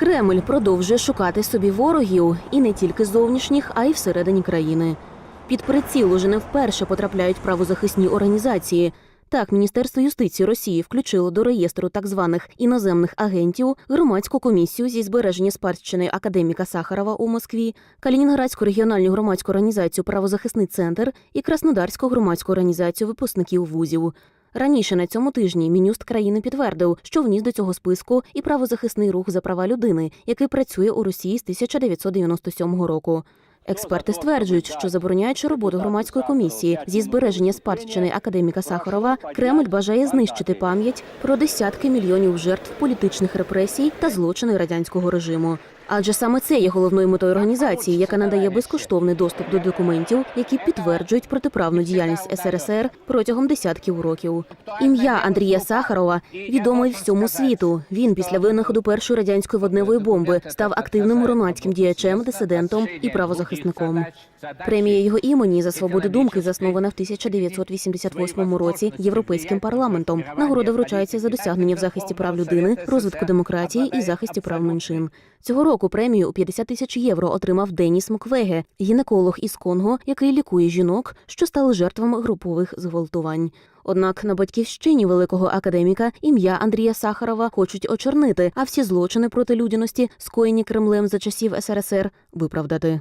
Кремль продовжує шукати собі ворогів і не тільки зовнішніх, а й всередині країни. Під приціл уже не вперше потрапляють правозахисні організації. Так, Міністерство юстиції Росії включило до реєстру так званих іноземних агентів громадську комісію зі збереження спадщини академіка Сахарова у Москві, Калінінградську регіональну громадську організацію Правозахисний центр і Краснодарську громадську організацію випускників вузів. Раніше на цьому тижні мінюст країни підтвердив, що вніс до цього списку і правозахисний рух за права людини, який працює у Росії з 1997 року. Експерти стверджують, що забороняючи роботу громадської комісії зі збереження спадщини академіка Сахарова, Кремль бажає знищити пам'ять про десятки мільйонів жертв політичних репресій та злочини радянського режиму. Адже саме це є головною метою організації, яка надає безкоштовний доступ до документів, які підтверджують протиправну діяльність СРСР протягом десятків років. Ім'я Андрія Сахарова відоме всьому світу. Він після винаходу першої радянської водневої бомби став активним громадським діячем, дисидентом і правозахисником. Премія його імені за свободу думки заснована в 1988 році європейським парламентом. Нагорода вручається за досягнення в захисті прав людини, розвитку демократії і захисті прав меншин. Цього року премію у 50 тисяч євро отримав Деніс Муквеге, гінеколог із Конго, який лікує жінок, що стали жертвами групових зґвалтувань. Однак на батьківщині великого академіка ім'я Андрія Сахарова хочуть очорнити, а всі злочини проти людяності, скоєні Кремлем за часів СРСР, виправдати.